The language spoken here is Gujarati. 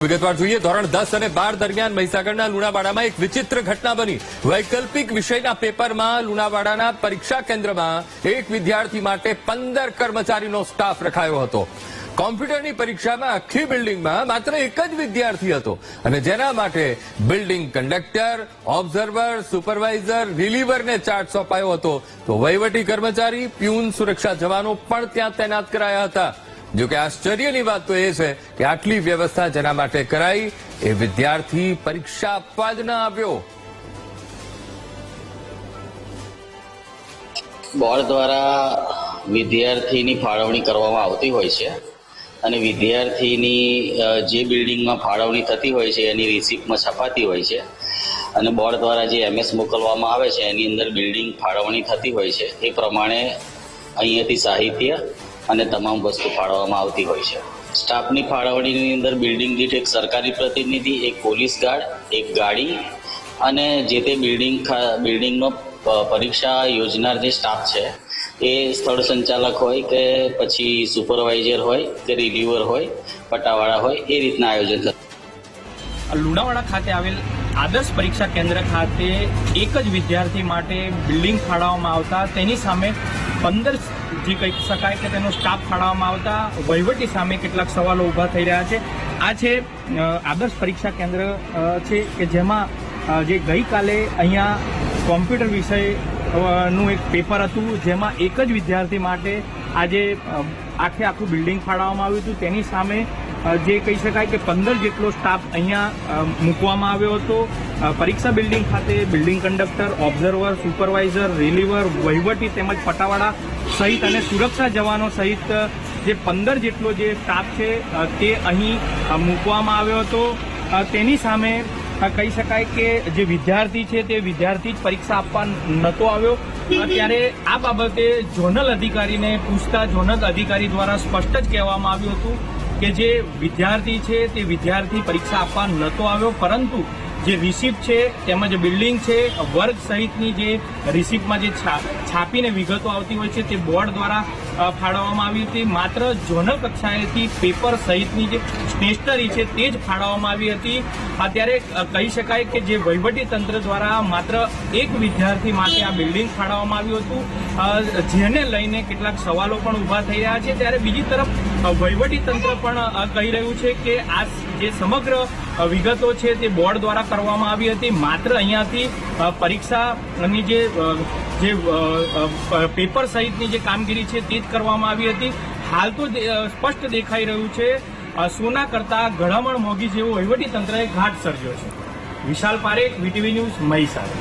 વિગતવાર જોઈએ, ધોરણ દસ અને બાર દરમિયાન મહીસાગરના લુણાવાડામાં એક વિચિત્ર ઘટના બની. વૈકલ્પિક વિષયના પેપરમાં લુણાવાડાના પરીક્ષા કેન્દ્રમાં એક વિદ્યાર્થી માટે પંદર કર્મચારીનો સ્ટાફ રખાયો હતો. કોમ્પ્યુટરની પરીક્ષામાં આખી બિલ્ડિંગમાં માત્ર એક જ વિદ્યાર્થી હતો અને જેના માટે બિલ્ડિંગ કંડક્ટર, ઓબ્ઝર્વર, સુપરવાઇઝર, રિલીવરને ચાર્જ સોંપાયો હતો. તો વહીવટી કર્મચારી, પ્યુન સુરક્ષા જવાનો પણ ત્યાં તૈનાત કરાયા હતા. જો કે આશ્ચર્યની વાત તો એ છે કે આટલી વ્યવસ્થા જેના માટે કરાઈ એ વિદ્યાર્થી પરીક્ષા આપવા જ ન આવ્યો. બોર્ડ દ્વારા વિદ્યાર્થીની ફાળવણી કરવામાં આવતી હોય છે અને વિદ્યાર્થીની જે બિલ્ડિંગમાં ફાળવણી થતી હોય છે એની રિસિપ્ટમાં છપાતી હોય છે અને બોર્ડ દ્વારા જે એમએસ મોકલવામાં આવે છે એની અંદર બિલ્ડિંગ ફાળવણી થતી હોય છે એ પ્રમાણે અહીંયાથી સાહિત્ય અને તમામ વસ્તુ ફાળવવામાં આવતી હોય છે. સ્ટાફની ફાળવણીની અંદર બિલ્ડિંગ દીઠ એક સરકારી પ્રતિનિધિ, એક પોલીસ ગાર્ડ, એક ગાડી અને જે તે બિલ્ડિંગ બિલ્ડિંગનો પરીક્ષા યોજનાર જે સ્ટાફ છે. એ સ્થળ સંચાલક હોય કે પછી સુપરવાઇઝર હોય કે રિલીવર હોય પટ્ટાવાળા હોય, એ રીતના આયોજન થતું લુણાવાડા ખાતે આવેલ આદર્શ પરીક્ષા કેન્દ્ર ખાતે એક જ વિદ્યાર્થી માટે બિલ્ડિંગ ફાળવવામાં આવતા. તેની સામે પંદર જે કહી શકાય કે તેનો સ્ટાફ ફાળવવામાં આવતા વહીવટી સામે કેટલાક સવાલો ઊભા થઈ રહ્યા છે. આ છે આદર્શ પરીક્ષા કેન્દ્ર છે કે જેમાં જે ગઈકાલે અહીંયા કોમ્પ્યુટર વિષયનું એક પેપર હતું, જેમાં એક જ વિદ્યાર્થી માટે આજે આખે આખું બિલ્ડિંગ ફાળવવામાં આવ્યું હતું. તેની સામે જે કહી શકાય કે પંદર જેટલો સ્ટાફ અહીંયા મૂકવામાં આવ્યો હતો. પરીક્ષા બિલ્ડિંગ ખાતે building conductor, observer, supervisor reliever વહીવટી તેમજ પટાવાળા સહિત અને સુરક્ષા જવાનો સહિત જે પંદર જેટલો જે સ્ટાફ છે તે અહીં મૂકવામાં આવ્યો હતો. તેની સામે કહી શકાય કે જે વિદ્યાર્થી છે તે વિદ્યાર્થી જ પરીક્ષા આપવા નહોતો આવ્યો. ત્યારે આ બાબતે ઝોનલ અધિકારીને પૂછતા ઝોનલ અધિકારી દ્વારા સ્પષ્ટ જ કહેવામાં આવ્યું હતું કે જે વિદ્યાર્થી છે તે વિદ્યાર્થી પરીક્ષા આપવા નહોતો આવ્યો, પરંતુ જે રિસિપ્ટ છે, તેમજ બિલ્ડિંગ છે વર્ગ સહિતની જે રિસિપ્ટમાં જે છાપીને વિગતો આવતી હોય છે, તે બોર્ડ દ્વારા ફાળવવામાં આવી હતી. માત્ર ઝોનલ કક્ષાએથી પેપર સહિતની જે સ્ટેશનરી છે તે જ ફાળવવામાં આવી હતી. અત્યારે કહી શકાય કે જે વહીવટી તંત્ર દ્વારા માત્ર એક વિદ્યાર્થી માટે આ બિલ્ડિંગ ફાળવવામાં આવ્યું હતું. જેને લઈને કેટલાક સવાલો પણ ઊભા થઈ રહ્યા છે. ત્યારે બીજી તરફ વહીવટી તંત્ર પણ કહી રહ્યું છે કે આ જે સમગ્ર વિગતો છે તે બોર્ડ દ્વારા કરવામાં આવી હતી. માત્ર અહીંયાથી પરીક્ષાની જે જે પેપર સહિતની જે કામગીરી છે તે જ કરવામાં આવી હતી. હાલ તો સ્પષ્ટ દેખાઈ રહ્યું છે સોના કરતા ઘડામણ મોગી જેવો વહીવટી તંત્રએ ઘાટ સર્જ્યો છે. Vishal Parekh, VTV news Mahisagar.